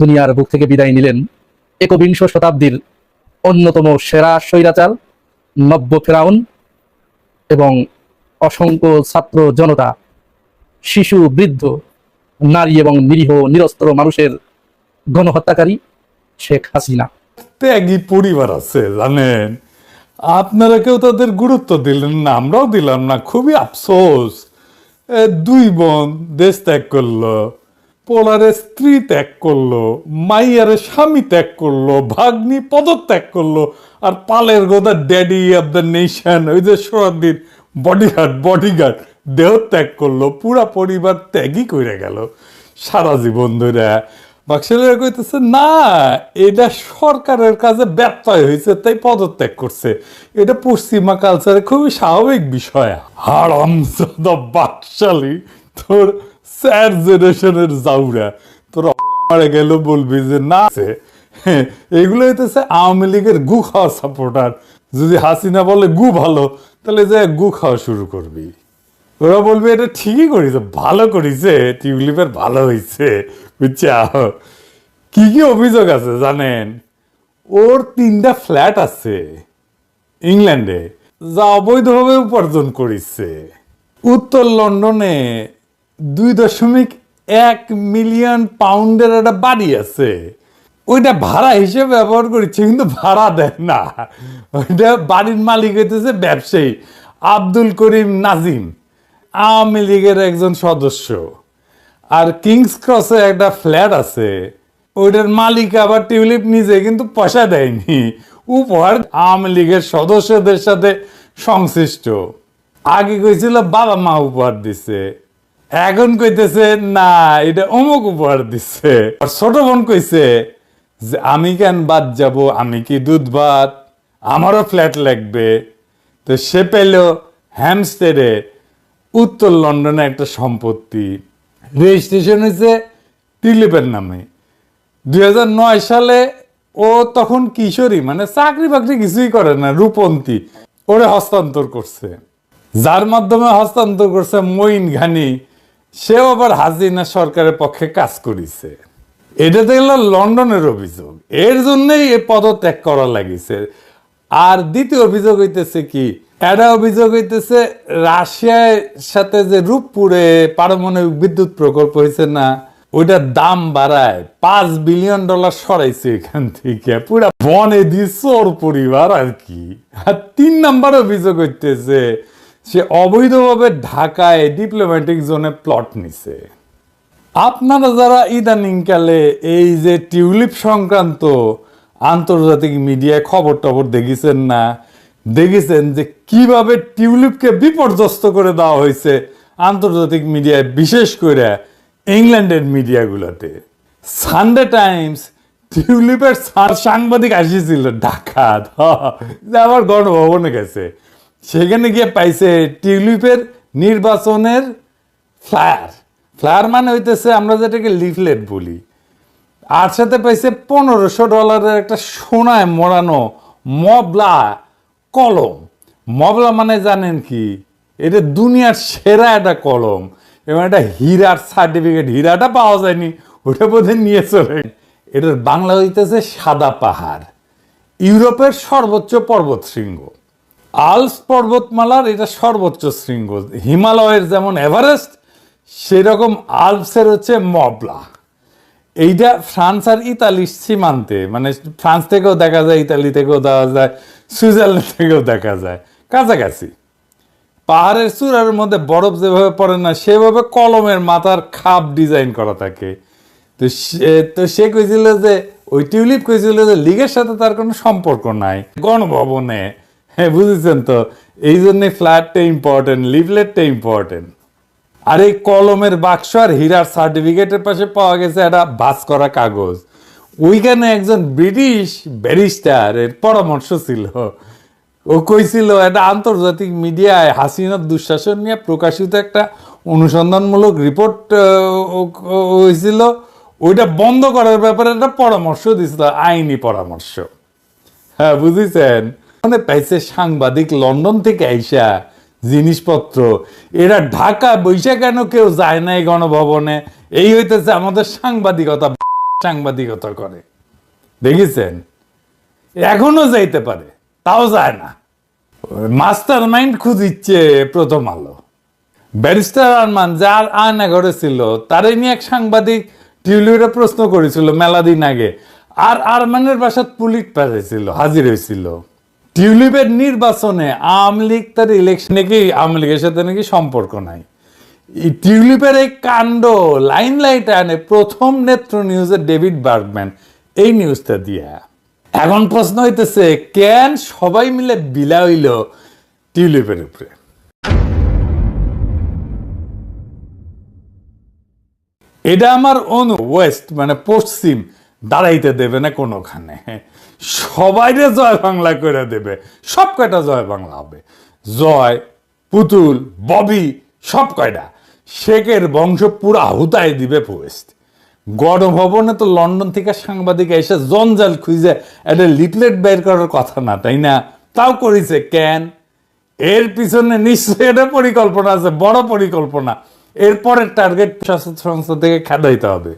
দুনিয়ার বুক থেকে বিদায় নিলেন একবিংশ শতাব্দীর অন্যতম সেরা স্বৈরাচার নব্য ফেরাউন এবং অসংখ্য ছাত্র জনতা, শিশু, বৃদ্ধ, নারী এবং নিরীহ, নিরস্ত্র মানুষের গণহত্যাকারী শেখ হাসিনা। ত্যাগী পরিবার আছে, জানেন? আপনারা কেউ তাদের গুরুত্ব দিলেন না, আমরাও দিলাম না, খুবই আফসোস। দুই বোন দেশ ত্যাগ করল। পোলারে স্ত্রী ত্যাগ করল, মাইয়ারে স্বামী ত্যাগ করল, ভাগ্নি পদত্যাগ করল, আর পালের গোদা ড্যাডি অব দ্য নেশন ওই যে সোহাদির বডিগার্ড বডিগার্ড দেহ ত্যাগ করল, পুরা পরিবার ত্যাগই করে গেল। সারা জীবন ধরে বাক্সেলেরা কইতেছে, না, এটা সরকারের কাছে ব্যত্যয় হয়েছে তাই পদত্যাগ করছে। এটা পশ্চিমা কালচারে খুবই স্বাভাবিক বিষয়। হারাম বাকশালী, তোর স্যার জেনারেশনের জাউরা, তোর মারা গেল বলবি যে, না আছে। এগুলো হইতেছে আওয়ামী লীগের গু খাওয়া সাপোর্টার যদি হাসিনা বলে গু ভালো, তাহলে যে গু খাওয়া শুরু করবি। ওরা বলবে, এটা ঠিকই করেছে ভালো করেছে টিউলিপের ভালো হয়েছে বুঝছা কি কি অভিযোগ আছে জানেন? ওর তিনটা ফ্ল্যাট আছে ইংল্যান্ডে, যা অবৈধভাবে উপার্জন করেছে। উত্তর লন্ডনে দুই দশমিক এক মিলিয়ন পাউন্ডের একটা বাড়ি আছে। ওইটা ভাড়া হিসেবে ব্যবহার করেছে, কিন্তু ভাড়া দেয় না। ওইটা বাড়ির মালিক হইতেছে ব্যবসায়ী, আব্দুল করিম নাজিম, আওয়ামী লীগের একজন সদস্য। আর কিংস ক্রসে একটা ফ্ল্যাট আছে, ওইটার মালিক আবার টিউলিপ নিজে, কিন্তু পয়সা দেয়নি। উপহার আওয়ামী লীগের সদস্যদের সাথে সংশ্লিষ্ট। আগে কইছিল, বাবা মা উপহার দিছে। এখন কইতেছে, না, এটা অমুক উপহার দিচ্ছে আর ছোট বোন কইছে যে, আমি কেন বাদ যাব? আমি কি দুধ ভাত? আমারও ফ্ল্যাট লাগবে। তো সে পেল হ্যামস্টেডে উত্তর লন্ডনে একটা সম্পত্তি। রেজিস্ট্রেশন হয়েছে টিলিপের নামে। দুই হাজার নয় সালে ও তখন কিশোরী মানে চাকরি বাকরি কিছুই করে না, রূপন্তী। ওরে হস্তান্তর করছে। যার মাধ্যমে হস্তান্তর করছে মঈন ঘানি সেও আবার হাসিনা সরকারের পক্ষে কাজ করেছে। এটা দেখল লন্ডনের অভিযোগ। এর জন্যই এ পদত্যাগ করা লাগিছে। আর দ্বিতীয় অভিযোগ হইতেছে কি, একটা অভিযোগ হইতেছে, রাশিয়ার সাথে যে রূপপুরে পারমাণবিক বিদ্যুৎ প্রকল্প হয়েছে না ওইটার দাম বাড়ায় পাঁচ বিলিয়ন ডলার সরাইছে এখান থেকে। পুরা বনে দিচ্ছে ওর পরিবার আর কি। আর তিন নাম্বার অভিযোগ হইতেছে সে অবৈধভাবে ঢাকায় ডিপ্লোম্যাটিক জোনে প্লট নিছে। আপনারা যারা ইদানিংকালে এই যে টিউলিপ সংক্রান্ত আন্তর্জাতিক মিডিয়ায় খবর টবর দেখেছেন না, দেখেছেন যে কীভাবে টিউলিপকে বিপর্যস্ত করে দেওয়া হয়েছে আন্তর্জাতিক মিডিয়ায় বিশেষ করে ইংল্যান্ডের মিডিয়াগুলোতে সানডে টাইমস টিউলিপের সাংবাদিক আসিছিল ঢাকা যে আমার গণভবনে গেছে। সেখানে গিয়ে পাইছে টিউলিপের নির্বাচনের ফ্লায়ার। ফ্লায়ার মানে হইতেছে আমরা যেটাকে লিফলেট বলি। আর সাথে পাইছে পনেরোশো ডলারের একটা সোনায় মোড়ানো মবলা কলম। মবলা মানে জানেন কি? এটা দুনিয়ার সেরা একটা কলম। এবং একটা হীরার সার্টিফিকেট। হীরাটা পাওয়া যায়নি, ওটা বোধহয় নিয়ে চলে এটার বাংলা হইতেছে সাদা পাহাড়। ইউরোপের সর্বোচ্চ পর্বত শৃঙ্গ আলস পর্বতমালার এটা সর্বোচ্চ শৃঙ্গ। হিমালয়ের যেমন এভারেস্ট, সেরকম আলপসের হচ্ছে মবলা। এইটা ফ্রান্স আর ইতালির সীমান্তে মানে ফ্রান্স থেকেও দেখা যায়, ইতালি থেকেও দেখা যায়, সুইজারল্যান্ড থেকেও দেখা যায়। কাছাকাছি। পাহাড়ের চূড়ার মধ্যে বরফ যেভাবে পড়ে না, সেভাবে কলমের মাথার খাপ ডিজাইন করা থাকে। তো সে তো সে কইছিল যে, ওই টিউলিপ কইছিল যে, লিগের সাথে তার কোনো সম্পর্ক নাই। গণভবনে হ্যাঁ বুঝেছেন তো? এই জন্যে ফ্ল্যাটটা ইম্পর্টেন্ট লিভলেটটা ইম্পর্টেন্ট আর এই কলমের বাক্স আর হীরার সার্টিফিকেটের পাশে পাওয়া গেছে একটা বাস করা কাগজ। ওইখানে একজন ব্রিটিশ ব্যারিস্টার, এর পরামর্শ ছিল। ও কইছিল, একটা আন্তর্জাতিক মিডিয়ায় হাসিনার দুঃশাসন নিয়ে প্রকাশিত একটা অনুসন্ধানমূলক রিপোর্ট হয়েছিল। ওইটা বন্ধ করার ব্যাপারে একটা পরামর্শ দিছিল, আইনি পরামর্শ। হ্যাঁ বুঝেছেন? মানে পাইছে সাংবাদিক লন্ডন থেকে আইসা জিনিসপত্র। এরা ঢাকা বৈশা কেন কেউ যায় না এই গণভবনে? এই হইতেছে আমাদের সাংবাদিকতা সাংবাদিকতা করে। দেখেছেন? এখনও যাইতে পারে, তাও যায় না। মাস্টার মাইন্ড খুঁজিচ্ছে প্রথম আলো। ব্যারিস্টার আরমান যার আয়না ঘরে ছিল তারে নিয়ে এক সাংবাদিক টিউলিউরে প্রশ্ন করেছিল মেলা দিন আগে। আর আরমানের বাসাত পুলিশ পাঠাইছিল হাজির হয়েছিল টিউলিপের নির্বাচনে আওয়ামী লীগ তার ইলেকশন নাকি আওয়ামী লীগের সাথে নাকি সম্পর্ক নাই? টিউলিপের এই কাণ্ড লাইন লাইট আনে প্রথম নেত্র নিউজের ডেভিড বার্গম্যান। এই নিউজটা দিয়া। এখন প্রশ্ন হইতেছে, কেন সবাই মিলে বিলা হইল টিউলিপের উপরে? এটা আমার অনু ওয়েস্ট মানে পশ্চিম। দাঁড়াইতে দেবে না কোনোখানে। সবাইরে জয় বাংলা করে দেবে সব কয়টা জয় বাংলা হবে। জয়, পুতুল, ববি সব কয়টা শেখের বংশ পুরা হুতায় দিবে ওয়েস্ট গণভবনে তো লন্ডন থেকে সাংবাদিক এসে জঞ্জাল খুঁজে একটা লিফলেট বের করার কথা না, তাই না? তাও করেছে, কেন? এর পিছনে নিশ্চয়ই একটা পরিকল্পনা আছে, বড় পরিকল্পনা। এরপরের টার্গেট সংস্থা থেকে খেদাইতে হবে।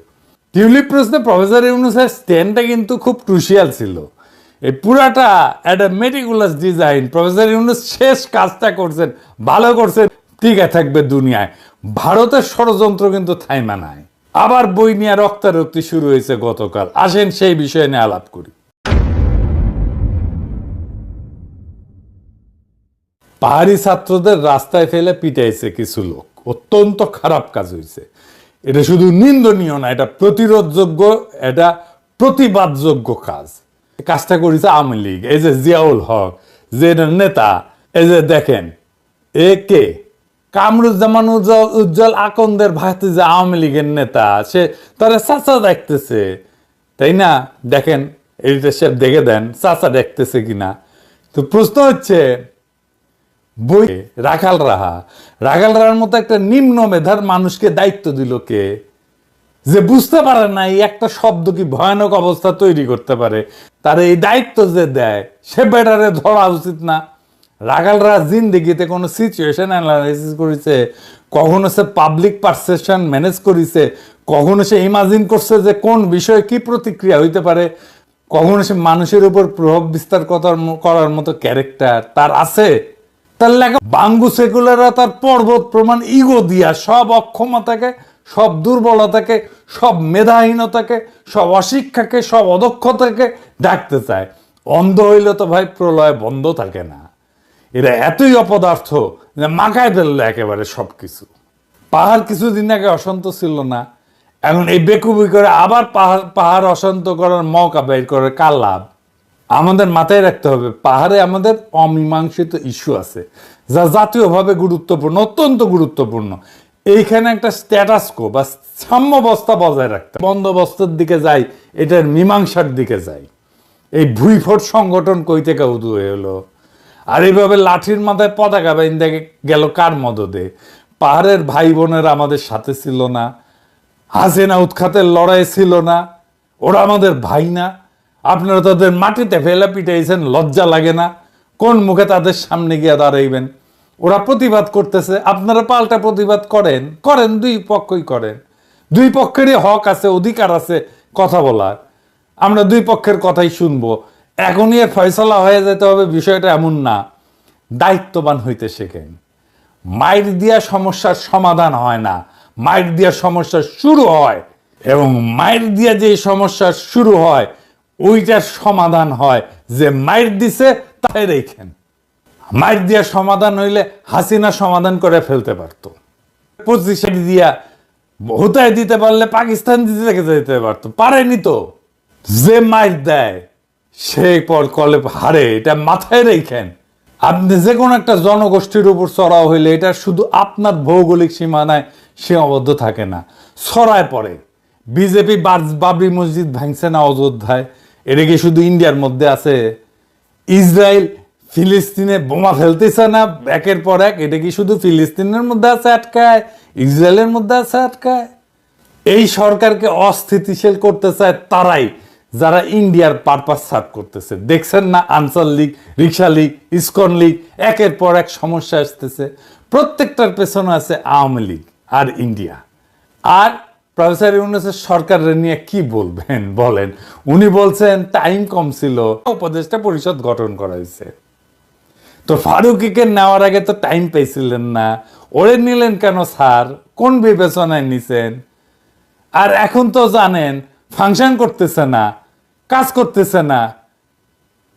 টিউলিপ প্রশ্নে প্রফেসর ইউনুসের স্ট্যান্ডটা কিন্তু খুব ক্রুশিয়াল ছিল। এই পুরাটা একটা মেটিকুলাস ডিজাইন প্রফেসর ইউনুস শেষ কাজটা করছেন, ভালো করছেন, টিকে থাকবে দুনিয়ায়। ভারতের ষড়যন্ত্র কিন্তু থাইমা নাই। আবার বই নিয়ে রক্তারক্তি শুরু হয়েছে গতকাল। আসেন সেই বিষয় নিয়ে আলাপ করি। পাহাড়ি ছাত্রদের রাস্তায় ফেলে পিটাইছে কিছু লোক। অত্যন্ত খারাপ কাজ হয়েছে এটা শুধু নিন্দনীয় না, এটা প্রতিরোধযোগ্য, এটা প্রতিবাদযোগ্য কাজ। কাজটা করেছে আওয়ামী লীগ, এই যে জিয়াউল হক, যে নেতা, এই যে দেখেন, এ কে? কামরুজ্জামান উজ্জ্বল উজ্জ্বল আকন্দের ভাইতে যে আওয়ামী লীগের নেতা, সে তারা চাচা দেখতেছে, তাই না? দেখেন এইটা সে দেখে দেন, চাচা দেখতেছে কিনা। তো প্রশ্ন হচ্ছে বই রাখাল রাহা। রাখাল রাহার মতো একটা নিম্ন মেধার মানুষকে দায়িত্ব দিল কে? যে বুঝতে পারে না এই একটা শব্দ কি ভয়ানক অবস্থা তৈরি করতে পারে। তার এই দায়িত্ব যে দেয়, সে বেটারে ধরা উচিত না। রাখালরা জিন্দিগিতে কোনো সিচুয়েশন অ্যানালাইসিস করেছে, কখনো সে পাবলিক পারসেপশন ম্যানেজ করেছে, কখনো সে ইমাজিন করছে যে কোন বিষয়ে কি প্রতিক্রিয়া হইতে পারে, কখনো সে মানুষের উপর প্রভাব বিস্তার করার মতো ক্যারেক্টার তার আছে। তার লেখা, বাঙ্গু সেকুলাররা তার পর্বত প্রমাণ ইগো দিয়া, সব অক্ষমতাকে, সব দুর্বলতাকে, সব মেধাহীনতাকে, সব অশিক্ষাকে, সব অদক্ষতাকে ডাকতে চায়। অন্ধ হইলে তো ভাই প্রলয় বন্ধ থাকে না। এরা এতই অপদার্থ যে মাকায় ফেলল একেবারে সব কিছু পাহাড় কিছুদিন আগে অশান্ত ছিল না। এখন এই বেকুবি করে আবার পাহাড় পাহাড় অশান্ত করার মৌকা বের করে, কার লাভ? আমাদের মাথায় রাখতে হবে, পাহাড়ে আমাদের অমীমাংসিত ইস্যু আছে, যা জাতীয়ভাবে গুরুত্বপূর্ণ, অত্যন্ত গুরুত্বপূর্ণ। এইখানে একটা স্ট্যাটাসকো বা সাম্যবস্থা বজায় রাখতে। বন্দোবস্তের দিকে যাই, এটার মীমাংসার দিকে যাই। এই ভুইফোট সংগঠন কই থেকে উদু এলো? আর এইভাবে লাঠির মাথায় পতাকা বাইন্দে গেল কার মদদে? পাহাড়ের ভাই বোনেরা আমাদের সাথে ছিল না, হাসিনা উৎখাতের লড়াই ছিল না, ওরা আমাদের ভাই না। আপনারা তাদের মাটিতে ফেলে পিটাইছেন, লজ্জা লাগে না। কোন মুখে তাদের সামনে গিয়ে দাঁড়াইবেন? ওরা প্রতিবাদ করতেছে, আপনারা পাল্টা প্রতিবাদ করেন করেন, দুই পক্ষই করেন। দুই পক্ষেরই হক আছে, অধিকার আছে কথা বলার। আমরা দুই পক্ষের কথাই শুনব। এখনই এর ফয়সলা হয়ে যেতে হবে, বিষয়টা এমন না। দায়িত্ববান হইতে শেখেন। মাইর দিয়া সমস্যার সমাধান হয় না। মাইর দিয়া সমস্যা শুরু হয় এবং মাইর দিয়া যে সমস্যা শুরু হয় ওইটার সমাধান হয়। যে মাইর দিছে, তাই রেখেন। মাইর দিয়া সমাধান হইলে হাসিনা সমাধান করে ফেলতে পারতো। পঁচিশ দিয়া হুতায় দিতে পারলে পাকিস্তান দিতে যেতে পারতো। পারেনি তো। যে মাইর দেয়, সে পর কলে হারে, এটা মাথায় রেখেন। আপনি যে কোনো একটা জনগোষ্ঠীর উপর চড়াও হইলে এটা শুধু আপনার ভৌগোলিক সীমানায় সীমাবদ্ধ থাকে না। ছড়ায় পড়ে। বিজেপি বাবরি মসজিদ ভাঙছে না অযোধ্যায়। এটা কি শুধু ইন্ডিয়ার মধ্যে আছে? ইসরায়েল, ফিলিস্তিনে বোমা ফেলতেছে না? একের পর এক, এটা কি শুধু ফিলিস্তিনের মধ্যে আছে আটকায়? ইসরায়েলের মধ্যে আছে আটকায়? এই সরকারকে অস্থিতিশীল করতে চায় তারাই, যারা ইন্ডিয়ার পারপাস সার্ভ করতেছে। দেখছেন না? Ansar league, rickshaw league, ISKCON league, একের পর এক সমস্যা আসতেছে। প্রত্যেকটার পেছনে আছে আওয়ামী লীগ আর ইন্ডিয়া। আর প্রফেসর ইউনুসের সরকারের নিয়ে কি বলবেন? বলেন। উনি বলছেন টাইম কম ছিল। উপদেষ্টা পরিষদ গঠন করা হয়েছে। তো ফারুকিকে নেওয়ার আগে তো টাইম পেয়েছিলেন না। ওরে নিলেন কেন, স্যার? কোন বিবেচনায় নিছেন? আর এখন তো জানেন, ফাংশন করতেছে না, কাজ করতেছে না।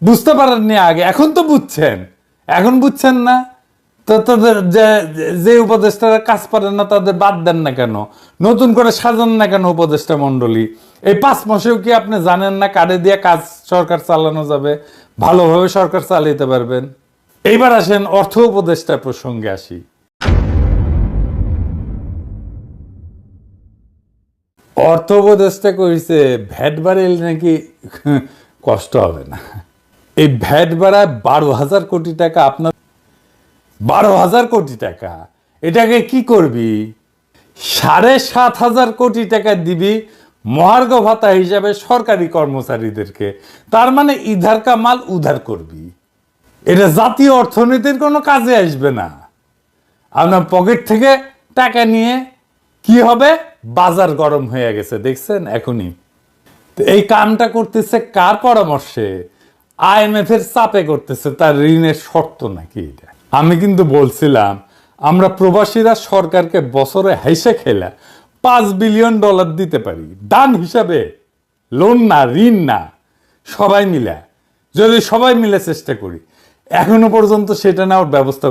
বুঝতে পারেননি আগে, এখন তো বুঝছেন। এখন বুঝছেন না? তো তাদের যে যে উপদেষ্টারা কাজ পারেন না, তাদের বাদ দেন না কেন? নতুন করে সাজান না কেন উপদেষ্টা মণ্ডলী? এই পাঁচ মাসেও কি আপনি জানেন না কারে দিয়ে কাজ সরকার চালানো যাবে? ভালোভাবে সরকার চালাতে পারবেন? এইবার আসেন অর্থ উপদেষ্টার প্রসঙ্গে আসি। অর্থ উপদেষ্টা কইছে, ভ্যাট বাড়াইলে নাকি কষ্ট হবে না। এই ভ্যাট বাড়ায় বারো হাজার কোটি টাকা আপনার বারো হাজার কোটি টাকা। এটাকে কি করবি? সাড়ে সাত হাজার কোটি টাকা দিবি মহার্ঘ ভাতা হিসাবে সরকারি কর্মচারীদেরকে। তার মানে ইধার কামাল উধার করবি। এটা জাতীয় অর্থনীতির কোনো কাজে আসবে না। আপনার পকেট থেকে টাকা নিয়ে কি হবে? বাজার গরম হয়ে গেছে, দেখছেন? এখনই। তো এই কামটা করতেছে কার পরামর্শে? আইএমএফ এর চাপে করতেছে, তার ঋণের শর্ত নাকি এটা? আমি কিন্তু বলছিলাম, আমরা প্রবাসীরা সরকারকে বছরে হাইসে খেলা পাঁচ বিলিয়ন ডলার দিতে পারি। দান হিসাবে, লোন না, ঋণ না, সবাই মিলে। যদি সবাই মিলে চেষ্টা করি, এখনও পর্যন্ত সেটা নেওয়ার ব্যবস্থা